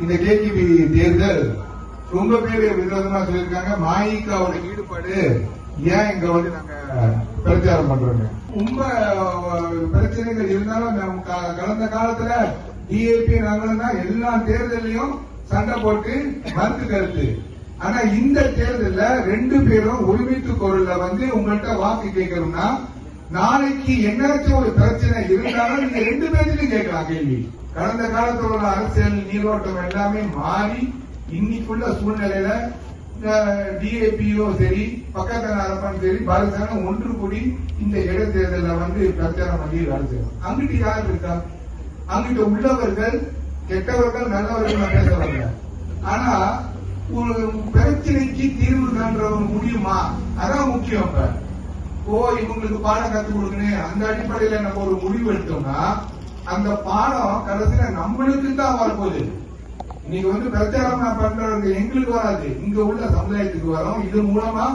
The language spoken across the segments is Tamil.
இந்த கேடிபி தேர்தல் ரொம்ப பேர் விரோதமா சொல்லியிருக்காங்க. மாயிக்காவோட ஈடுபாடு ஏன் இங்க வந்து நாங்க பிரச்சாரம் பண்றோங்க? ரொம்ப பிரச்சனைகள் இருந்தாலும் கடந்த காலத்துல டிஏபி நாங்களும் தான் எல்லா தேர்தலையும் சண்டை போட்டு மறுத்து கருத்து. ஆனா இந்த தேர்தலில் ரெண்டு பேரும் ஒருமித்து குரல்ல வந்து உங்கள்கிட்ட வாக்கு கேட்கணும்னா நாளைக்கு என்னாச்சும் ஒரு பிரச்சனை இருந்தாலும் நீங்க ரெண்டு பேர்த்திலும் கேட்கலாம் கேள்வி. கடந்த காலத்தில் உள்ள அரசியல் நீரோட்டம் எல்லாமே மாறி இன்னைக்குள்ள சூழ்நிலையில டிஏபியோ சரி பக்கத்து அரப்பான் சரி பாரதியான ஒன்று கூடி இந்த இடைத்தேர்தலில் வந்து பிரச்சாரம் பண்ணி வேலை செய்யணும். அங்கிட்டு யார் இருக்கா? அங்கிட்டு உள்ளவர்கள் கெட்டவர்கள் நல்லவர்கள் பேச வரல. ஆனா ஒரு பிரச்சனைக்கு தீர்வு காண்றவங்க முடியுமா? அதான் முக்கியம் இப்ப. ஓ இவங்களுக்கு பாடம் கத்து கொடுக்கணும் அந்த அடிப்படையில நம்ம ஒரு முடிவு எடுத்தோம்னா அந்த பாடம் கடைசியில நம்மளுக்கு தான் வரப்போகுது. இன்னைக்கு வந்து பிரச்சாரம் நான் பண்றது எங்களுக்கு வராது. இங்க உள்ள சமுதாயத்துக்கு வரும். இது மூலமா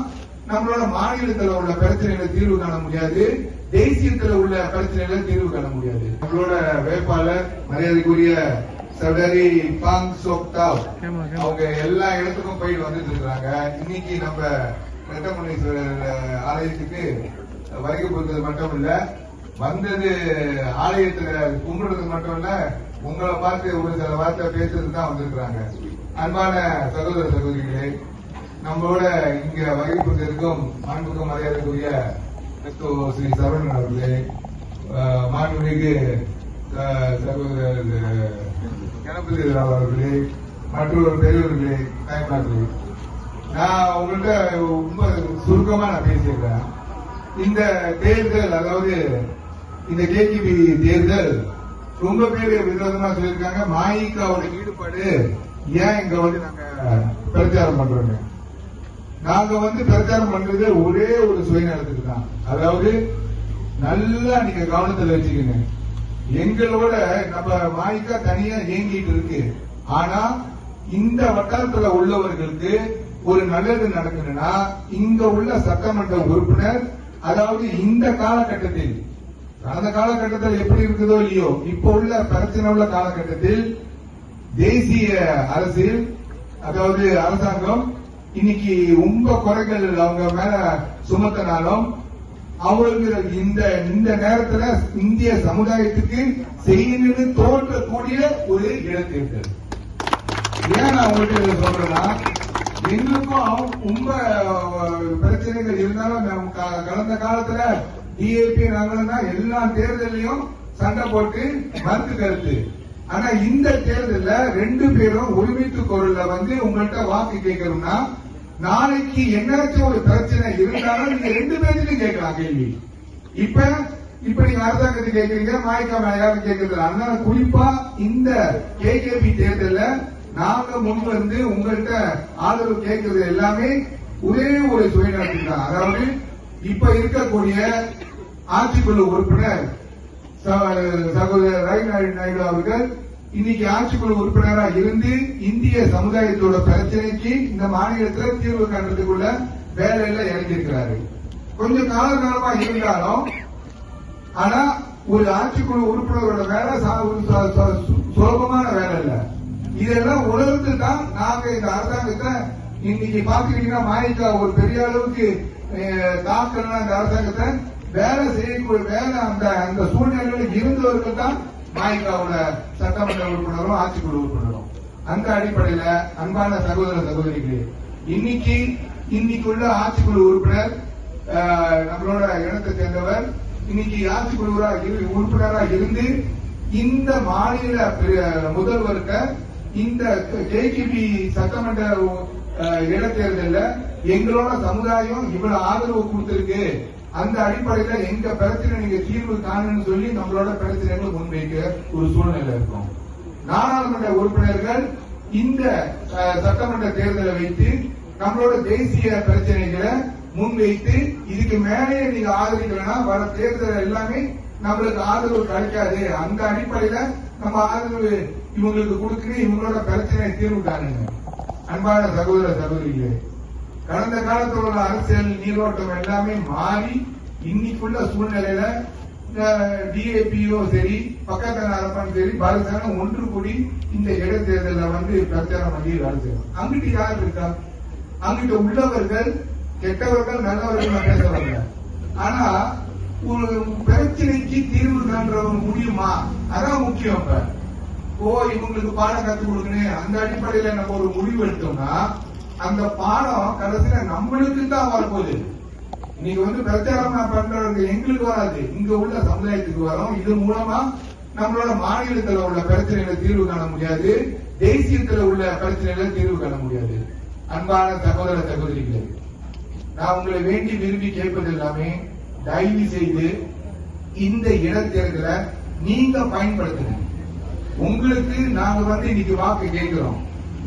நம்மளோட மாநிலத்துல உள்ள பிரச்சனைகளை தீர்வு காண முடியாது. தேசியத்துல உள்ள பிரச்சனைகளை தீர்வு காண முடியாது. நம்மளோட வேட்பாளர் மரியாதைக்குரிய சகோதரி பாங் சோக் தாவ். அவங்க எல்லா இடத்துக்கும் போயிட்டு வந்துட்டு இருக்காங்க. இன்னைக்கு நம்ம ரெட்டமுனீஸ்வரர் ஆலயத்துக்கு வருகை கொடுத்தது மட்டும் இல்ல வந்தது ஆலயத்துல கும்பிடுறது மட்டும் இல்ல உங்களை பார்த்து ஒரு சில வார்த்தை பேசுறது தான் வந்திருக்கிறாங்க. அன்பான சகோதர சகோதரிகளே நம்மளோட இங்க வருகை கொடுத்திருக்கும் மாண்புக்கு மரியாதைக்குரிய கிறிஸ்துவ ஸ்ரீ சரவணன் அவர்களே மாண்புமிகு சகோதரர் கணபதி அவர்களே மற்றொரு பெரியவர்களே தாய்மார்களே நான் உங்கள்கிட்ட ரொம்ப சுருக்கமா நான் பேசியிருக்கேன் இந்த தேர்தல் அதாவது இந்த கேடிபி தேர்தல் ரொம்ப பேர் விரோதமா சொல்லியிருக்காங்க. மாயிக்காவோட ஈடுபாடு ஏன் இங்க வந்து நாங்க பிரச்சாரம் பண்றோங்க நாங்க வந்து பிரச்சாரம் பண்றது ஒரே ஒரு சுயநலத்துக்கு தான். அதாவது நல்லா நீங்க கவனத்துல வச்சுக்கோங்க. எங்களோட நம்ம மாயிக்கா தனியா இயங்கிட்டு இருக்கு. ஆனா இந்த வட்டாரத்துல உள்ளவர்களுக்கு ஒரு நல்லது நடக்கணும்னா இங்க உள்ள சட்டமன்ற உறுப்பினர் அதாவது இந்த காலகட்டத்தில் கடந்த காலகட்டத்தில் எப்படி இருக்குதோ இல்லையோ இப்ப உள்ள பிரச்சனை உள்ள காலகட்டத்தில் தேசிய அரசியல் அதாவது அரசாங்கம் இன்னைக்கு ரொம்ப குறைகள் அவங்க மேல சுமத்தினாலும் அவங்களுக்கு இந்த இந்த நேரத்துல இந்திய சமுதாயத்துக்கு செய்யணும்னு தோன்றக்கூடிய ஒரு இடைத்தேர்தல் ஏன் நான் உங்கள்கிட்ட சொல்றேன்னா எங்களுக்கும் ரொம்ப பிரச்சனைகள் இருந்தாலும் நம்ம கடந்த காலத்துல டிஏபி நாங்களும் தான் எல்லா தேர்தலையும் சண்டை போட்டு மறுத்து கருத்து. ஆனா இந்த தேர்தல்ல ரெண்டு பேரும் ஒருமித்து குரல்ல வந்து உங்கள்கிட்ட வாக்கு கேட்கணும்னா நாளைக்கு என்னாச்சும் ஒரு பிரச்சனை இருந்தாலும் நீங்க ரெண்டு பேர்த்திலும் கேட்கலாம் கேள்வி. இப்ப இப்ப நீங்க அரசாங்கத்தை கேட்கறீங்க மாயக்கா யாரும் கேட்கறது அதனால குறிப்பா இந்த கேகேபி தேர்தல்ல நாங்க முன் வந்து உங்கள்கிட்ட ஆதரவு கேட்கறது எல்லாமே ஒரே ஒரு சுயநலத்துக்கு தான். அதாவது இப்ப இருக்கக்கூடிய ஆட்சிக்குழு உறுப்பினர் சகோதரர் ரவி நாயுடு அவர்கள் இன்னைக்கு ஆட்சிக்குழு உறுப்பினராக இருந்து இந்திய சமுதாயத்தோட பிரச்சனைக்கு இந்த மாநிலத்தில் தீர்வு காண்றதுக்குள்ள வேலையில இறங்கியிருக்கிறாரு. கொஞ்சம் காலகாலமா இருந்தாலும் ஆனா ஒரு ஆட்சிக்குழு உறுப்பினரோட வேலை சுலபமான வேலை இல்லை. இதெல்லாம் உணர்ந்து தான் நாங்க இந்த அரசாங்கத்தை இன்னைக்கு பாத்துக்கிட்டீங்கன்னா மாயக்கா ஒரு பெரிய அளவுக்கு தாக்கணும் அந்த இந்த அரசாங்கத்தை வேலை செய்யக்கூடிய வேலை அந்த அந்த சூழ்நிலையில் இருந்தவர்கள் தான் மாயக்காவோட சட்டமன்ற உறுப்பினரும் ஆட்சிக்குழு உறுப்பினரும். அந்த அடிப்படையில அன்பான சகோதர சகோதரிகளே இன்னைக்கு இன்னைக்குள்ள ஆட்சிக்குழு உறுப்பினர் அஹ், நம்மளோட இனத்தை சேர்ந்தவர் இன்னைக்கு ஆட்சிக்குழுவராக இரு- உறுப்பினராக இருந்து இந்த மாநில பெரிய- முதல்வர்கிட்ட இந்த கேகிபி சட்டமன்ற அஹ், இடைத்தேர்தல்ல எங்களோட சமுதாயம் இவ்வளவு ஆதரவு கொடுத்திருக்கு. அந்த அடிப்படையில எங்க பிரச்சனை நீங்க தீர்வு காணுன்னு சொல்லி நம்மளோட பிரச்சனைகளை முன்வைக்க ஒரு சூழ்நிலை இருக்கும். நாடாளுமன்ற உறுப்பினர்கள் இந்த அஹ், சட்டமன்ற தேர்தலை வைத்து நம்மளோட தேசிய பிரச்சனைகளை முன்வைத்து இதுக்கு மேலே நீங்க ஆதரிக்கலன்னா வர தேர்தல் எல்லாமே நம்மளுக்கு ஆதரவு கிடைக்காது. அந்த அடிப்படையில நம்ம ஆதரவு இவங்களுக்கு கொடுக்கணும் இவங்களோட பிரச்சனையை தீர்வு காணுங்க அன்பான சகோதர சகோதரிகளே கடந்த காலத்தில் உள்ள அரசியல் நீரோட்டம் எல்லாமே மாறி இன்னைக்குள்ள சூழ்நிலையில டிஏபியோ சரி பக்கத்து அரப்பான்னு சரி பாலசாரம் ஒன்று கூடி இந்த இடைத்தேர்தலில் வந்து பிரச்சாரம் பண்ணி வேலை செய்யணும் அங்கிட்டு யார் இருக்கா? அங்கிட்டு உள்ளவர்கள் கெட்டவர்கள் நல்லவர்கள் பேசுவாங்க. ஆனா ஒரு பிரச்சனைக்கு தீர்வு காண்றவங்க முடியுமா? அதான் முக்கியம். இப்ப ஓ இவங்களுக்கு பாடம் கற்றுக் கொடுக்கணும். அந்த அடிப்படையில நம்ம ஒரு முடிவு எடுத்தோம்னா அந்த பாடம் கடைசியில நம்மளுக்கு தான் வரப்போகுது. இன்னைக்கு வந்து பிரச்சாரம் நான் பண்றது எங்களுக்கு வராது. இங்க உள்ள சமுதாயத்துக்கு வரும். இது மூலமா நம்மளோட மாநிலத்துல உள்ள பிரச்சனைகளை தீர்வு காண முடியாது. தேசியத்துல உள்ள பிரச்சனைகளை தீர்வு காண முடியாது. அன்பான சகோதர சகோதரிகளே நான் உங்களை வேண்டி விரும்பி கேட்பது எல்லாமே தயவு செய்து இந்த இடத்தேர்தலை நீங்க பயன்படுத்துங்க. உங்களுக்கு நாங்க வந்து இன்னைக்கு வாக்கு கேட்கிறோம்.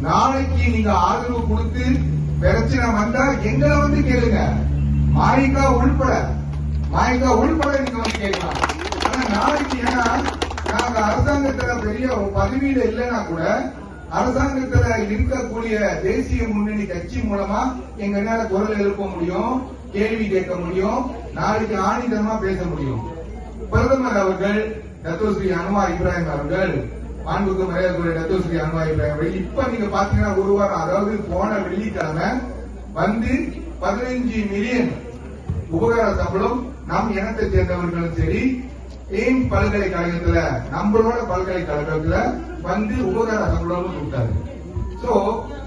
நாளைக்கு நீங்க ஆதரவு கொடுத்து பிரச்சனை வந்தா எங்களை வந்து கேளுங்க. மாயிக்கா உள்பட மாயிக்கா உள்பட நீங்க வந்து கேட்கலாம். ஆனா நாளைக்கு ஏன்னா நாங்க அரசாங்கத்துல பெரிய பதவியில இல்லைன்னா கூட அரசாங்கத்துல இருக்கக்கூடிய தேசிய முன்னணி கட்சி மூலமா எங்களால குரல் எழுப்ப முடியும் கேள்வி கேட்க முடியும் நாளைக்கு ஆணிதரமா பேச முடியும். பிரதமர் அவர்கள் தத்துவஸ்ரீ அனுமா இப்ராஹிம் அவர்கள் மாண்புக்கு மரியாதைக்குரிய தத்துவஸ்ரீ அன்வார் இப்ராஹிம் அவர்கள் இப்ப நீங்க பாத்தீங்கன்னா ஒரு வாரம் அதாவது போன வெள்ளிக்கிழமை வந்து பதினைஞ்சு மில்லியன் உபகார சம்பளம் நம் இனத்தை சேர்ந்தவர்களும் சரி ஏன் பல்கலைக்கழகத்துல நம்மளோட பல்கலைக்கழகத்துல வந்து உபகார சம்பளம் கொடுத்தாரு? சோ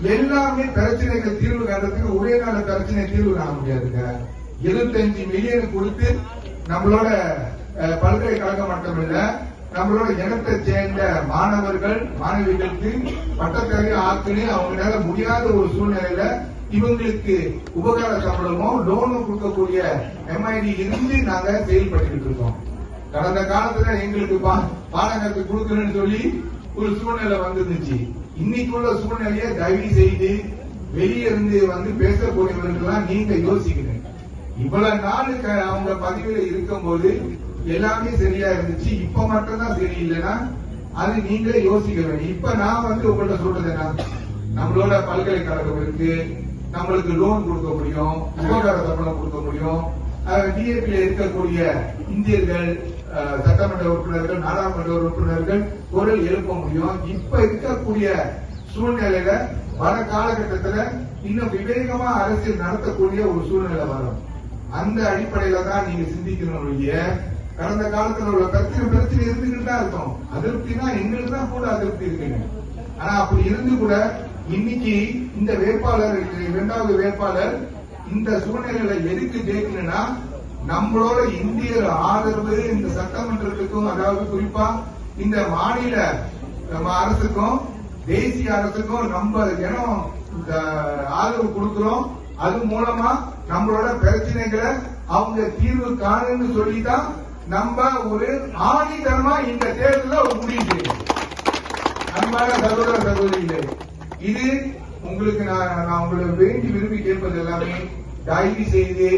எல்லாமே பிரச்சனைகள் தீர்வு காண்றதுக்கு ஒரே நாள் பிரச்சனை தீர்வு காண முடியாதுங்க. இருபத்தஞ்சு மில்லியன் கொடுத்து நம்மளோட அஹ், பல்கலைக்கழகம் மட்டுமில்ல நம்மளோட இனத்தை சேர்ந்த மாணவர்கள் மாணவிகளுக்கு பட்டக்கறி ஆக்கணும் அவங்களால முடியாத ஒரு சூழ்நிலையில இவங்களுக்கு உபகார சம்பளமும் லோனும் கொடுக்கக்கூடிய எம்ஐடி இருந்து நாங்க செயல்பட்டு இருக்கோம். கடந்த காலத்துல எங்களுக்கு பா- பாடம் கத்து கொடுக்கணும்னு சொல்லி ஒரு சூழ்நிலை வந்துருந்துச்சு. இன்னைக்கு உள்ள சூழ்நிலையை தயவு செய்து வெளியே இருந்து வந்து பேசக்கூடியவர்கள்லாம் நீங்க யோசிக்கணும். இவ்வளவு நாள் அவங்க அவங்க இருக்கும் இருக்கும்போது எல்லாமே சரியா இருந்துச்சு. இப்ப மட்டும்தான் சரியில்லைன்னா அது நீங்களே யோசிக்க வேண்டும் இப்ப நான் வந்து உங்கள்ட்ட சொல்றது என்ன? நம்மளோட பல்கலைக்கழகங்களுக்கு நம்மளுக்கு லோன் கொடுக்க முடியும். சுகாதார சம்பளம் கொடுக்க முடியும். டிஏபியில் இருக்கக்கூடிய இந்தியர்கள் சட்டமன்ற உறுப்பினர்கள் நாடாளுமன்ற உறுப்பினர்கள் குரல் எழுப்ப முடியும். இப்ப இருக்கக்கூடிய சூழ்நிலையில வர காலகட்டத்துல இன்னும் விவேகமா அரசியல் நடத்தக்கூடிய ஒரு சூழ்நிலை வரும். அந்த அடிப்படையில தான் நீங்க சிந்திக்கணும் ஒழிய கடந்த காலத்துல உள்ள பிரச்சனை பிரச்சனை இருந்துகிட்டு தான் இருக்கும். அதிருப்தினா எங்களுக்கு தான் கூட அதிருப்தி இருக்குங்க. ஆனா அப்படி இருந்து கூட இன்னைக்கு இந்த வேட்பாளர் இரண்டாவது வேட்பாளர் இந்த சூழ்நிலையில எதுக்கு ஜெயிக்கணும்னா நம்மளோட இந்தியர் ஆதரவு இந்த சட்டமன்றத்துக்கும் அதாவது குறிப்பா இந்த மாநில நம்ம அரசுக்கும் தேசிய அரசுக்கும் நம்ம ஜனம் இந்த ஆதரவு கொடுக்கிறோம். அது மூலமா நம்மளோட பிரச்சனைகளை அவங்க தீர்வு காணுன்னு சொல்லிதான் நம்ம ஒரு ஆணித்தரமா இந்த தேர்தல ஒரு முடிவு. அன்பான சகோதர சகோதரிகளே இது உங்களுக்கு நான் நான் உங்களை வேண்டி விரும்பி கேட்பது எல்லாமே தயவு செய்து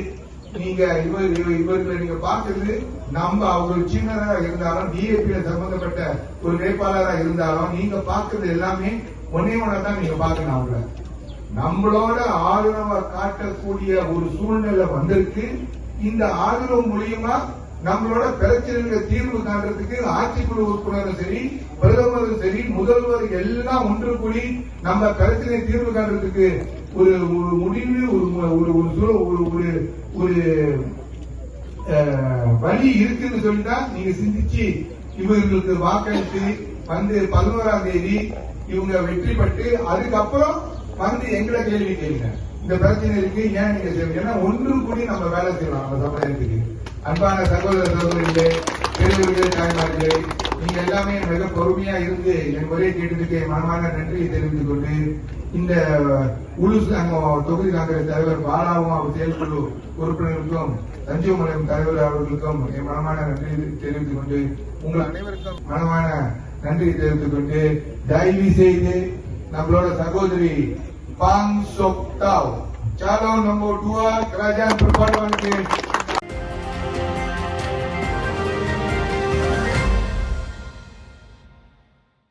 நீங்க இவர் இவர்களை நீங்க பார்க்கிறது நம்ம அவர் சின்னதா இருந்தாலும் டிஏபியில சம்பந்தப்பட்ட ஒரு வேட்பாளரா இருந்தாலும் நீங்க பார்க்கறது எல்லாமே ஒன்னே தான் நீங்க பாக்கணும் அவங்கள. நம்மளோட ஆதரவை காட்டக்கூடிய ஒரு சூழ்நிலை வந்திருக்கு. இந்த ஆதரவு மூலியமா நம்மளோட பிரச்சனைகளை தீர்வு காண்றதுக்கு ஆட்சிக்குழு உறுப்பினரும் சரி பிரதமரும் சரி முதல்வர் எல்லாம் ஒன்று கூடி நம்ம பிரச்சனை தீர்வு காண்றதுக்கு ஒரு ஒரு முடிவு ஒரு ஒரு ஒரு ஒரு ஒரு வழி இருக்குன்னு சொல்லிதான் நீங்க சிந்திச்சு இவர்களுக்கு வாக்களித்து வந்து பதினோராம் தேதி இவங்க வெற்றி பெற்று அதுக்கப்புறம் வந்து எங்களை கேள்வி கேளுங்க. இந்த பிரச்சனை இருக்கு ஏன் நீங்க செய்வீங்க ஏன்னா ஒன்று கூடி நம்ம வேலை செய்யலாம் நம்ம சமுதாயத்துக்கு. அன்பான சகோதர சகோதரிகளே பெரியவர்களே தாய்மார்களே நீங்க எல்லாமே மிக பொறுமையா இருந்து என் முறையை கேட்டதுக்கு மனமான நன்றியை தெரிவித்துக் கொண்டு இந்த உள்ளூர் சங்கம் தொகுதி காங்கிரஸ் தலைவர் பாலாவும் அவர் செயற்குழு உறுப்பினருக்கும் தஞ்சைமலையம் தலைவர் அவர்களுக்கும் என் மனமான நன்றி தெரிவித்துக் கொண்டு உங்கள் அனைவருக்கும் மனமான நன்றி தெரிவித்துக் கொண்டு தயவு செய்து நம்மளோட சகோதரி பாங் சொக்தாவ் சாலோ நம்ம டூஆ ராஜா perpaduan ke